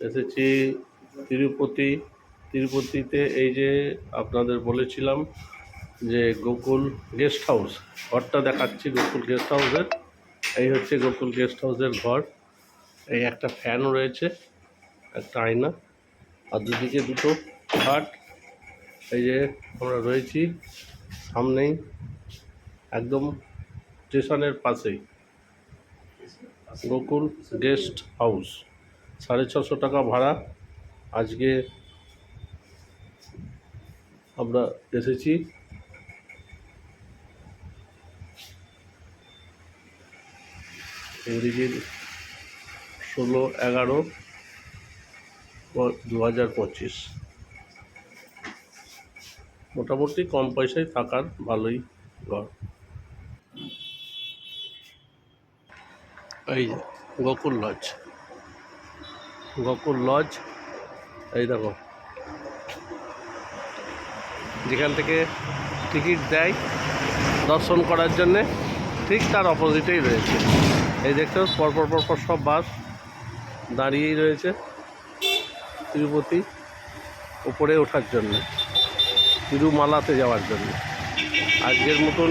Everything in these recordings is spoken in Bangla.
এসেছি তিরুপতি। তিরুপতিতে এই যে আপনাদের বলেছিলাম যে গোকুল গেস্ট হাউস, ঘরটা দেখাচ্ছি গোকুল গেস্ট হাউসের। এই হচ্ছে গোকুল গেস্ট হাউসের ঘর। এই একটা ফ্যান রয়েছে, একটা আয়না। আর দুদিকে দুটো খাট। এই যে আমরা রয়েছি সামনেই, একদম স্টেশনের পাশেই। Gokul guest house. সাড়ে ছশো টাকা ভাড়া। আজকে আমরা এসেছি। ইংরেজির ষোলো, এগারো দু হাজার পঁচিশ। মোটামুটি কম পয়সায় থাকার ভালোই ঘর। এই গোকুল লজ। গোকুল লজ। এই দেখো। যেখান থেকে টিকিট দেয় দর্শন করার জন্যে, ঠিক তার অপোজিটেই রয়েছে। এই দেখতে পরপর পরপর সব বাস দাঁড়িয়েই রয়েছে তিরুপতি উপরে ওঠার জন্য, তিরুমালাতে যাওয়ার জন্য। আজকের মতন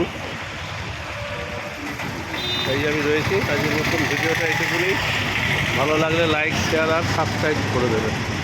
এই আমি রয়েছি, আজকের মতন ভিডিওটা এটুকুনি। ভালো লাগলে লাইক শেয়ার আর সাবস্ক্রাইব করে দেবেন।